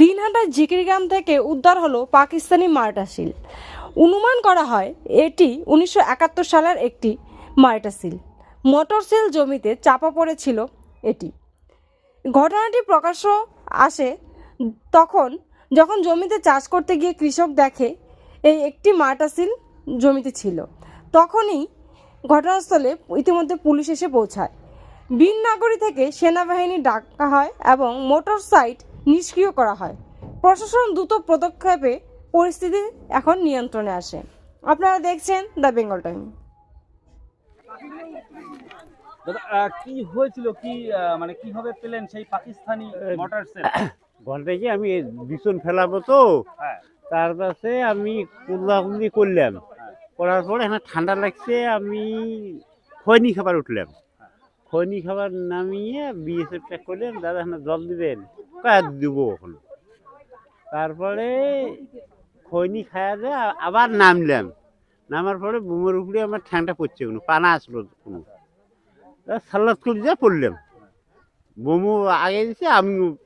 দিনহাটার জিকিরগ্রাম থেকে উদ্ধার হলো পাকিস্তানি মার্টাসিল। অনুমান করা হয় এটি উনিশশো একাত্তর সালের একটি মার্টাসিল। মোটরসেল জমিতে চাপা পড়েছিল এটি। ঘটনাটি প্রকাশ্য আসে তখন যখন জমিতে চাষ করতে গিয়ে কৃষক দেখে এই একটি মার্টাসিল জমিতে ছিল। তখনই ঘটনাস্থলে ইতিমধ্যে পুলিশ এসে পৌঁছায়। বীরনগরী থেকে সেনাবাহিনী ডাকা হয় এবং মোটর সাইট নিষ্ক্রিয় করা হয়। প্রশাসন দ্রুত পদক্ষেপে পরিস্থিতি এখন নিয়ন্ত্রণে আসে। আপনারা দেখছেন দ্য বেঙ্গল টাইম। দাদা কি হয়েছিল? কি মানে কীভাবে পেলেন সেই পাকিস্তানি মোটর সেল ঘণ্টা কি আমি বিছন ফেলাবো তো। হ্যাঁ। তার পাশে আমি কুল্লাকুল্লি করলাম। করার পরে এখানে ঠান্ডা লাগছে আমি খৈনি খাবার উঠলাম। খৈনি খাবার নামিয়ে বিএসএফ চেক করলেন, দাদা এখানে জল দিবেন। কয়েক দিব এখন তারপরে খৈনি খাওয়া আ- আবার নামলাম। নামার পরে বুমের উপরে আমার ঠ্যাংটা পড়ছে কোনো, পানা আসলো কোনো। সাল্লাদ করে দিয়ে পড়লাম। বোমু আগে দিছে আমিও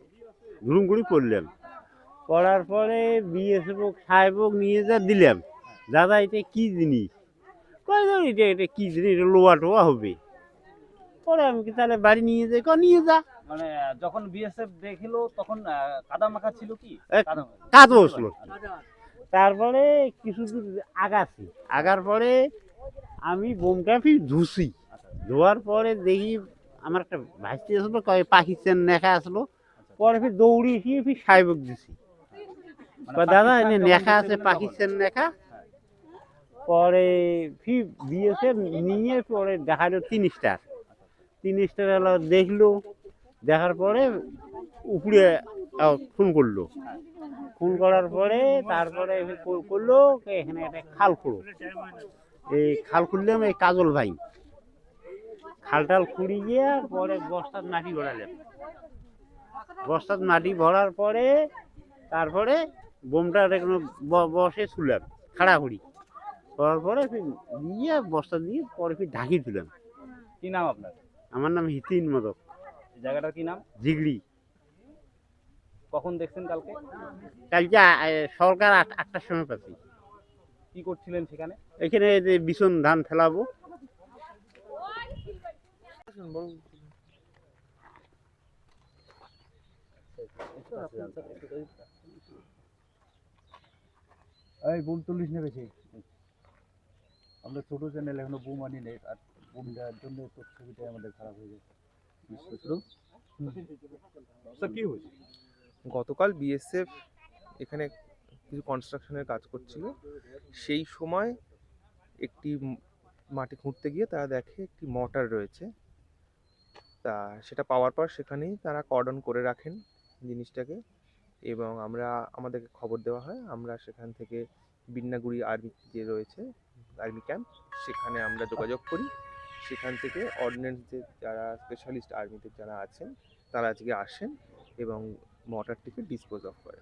ঘুরুম করে পড়লাম। পড়ার পরে বিএসএফ সাহেব নিয়ে যা দিলাম। দাদা, এটা কী জিনিস? এটা এটা কি জিনিস? এটা লোয়া টোয়া হবে। পরে আমি কি তাহলে বাড়ি নিয়ে যাই? ক নিয়ে যা। মানে যখন বিএসএফ দেখল তখন কাদা মাখা ছিল কি? কাদা কাজ তারপরে কিছু দূর আগাছি আগার পরে আমি বোমটা ফির ধুছি ধোয়ার পরে দেখি আমার একটা ভাইসি আসলো কয় পাকিস্তান নেখা আসলো। পরে ফির দৌড়ি এসে ফির সাহেবক দিছি। মানে দাদা এনে নেখা আছে বিদ্রোহ পাকিস্তান নেখা। পরে ফি দিয়েছে নিয়ে পরে দেখাল তিন স্টার তিন স্টার দেখল, দেখার পরে উপরে ফোন করল। ফোন করার পরে তারপরে করল এখানে একটা খাল খুঁড়ো। এই খাল খুললাম এই কাজল ভাই। খালটাল খুঁড়ি গিয়ে পরে বস্তার মাটি ভরালাম বস্তার মাটি ভরার পরে তারপরে বোমটা বসে শুলাম খাড়া করি করার পরে দিয়ে বস্তা দিয়ে পরে ফির ঢাকি দিলাম। কি নাম আপনার? আমার নাম হিতিন মদক। এই জায়গাটার কি নাম? জিগড়ি। কখন দেখছেন কালকে? কালকে সরকার আট আটটার সময় পাচ্ছি। কি করছিলেন সেখানে? এখানে যে বিছন ধান ফেলাবো। এই বুম চল্লিশ নেমেছে আমরা ছোট চ্যানেল এখনও বুম আনি নেই আর জন্য ছবিটাই আমাদের খারাপ হয়ে গেছে। কি হয়েছে? গতকাল বিএসএফ এখানে কিছু কনস্ট্রাকশনের কাজ করছিল। সেই সময় একটি মাটি খুঁড়তে গিয়ে তারা দেখে একটি মর্টার রয়েছে। তা সেটা পাওয়ার পর সেখানেই তারা কর্ডন করে রাখেন জিনিসটাকে এবং আমরা আমাদেরকে খবর দেওয়া হয়। আমরা সেখান থেকে বিন্নাগুড়ি আর্মি যে রয়েছে আর্মি ক্যাম্প সেখানে আমরা যোগাযোগ করি। সেখান থেকে অর্ডিন্যান্স যে যারা স্পেশালিস্ট আর্মিদের যারা আছেন, তারা আজকে আসেন এবং মর্টারটিকে ডিসপোজ অফ করে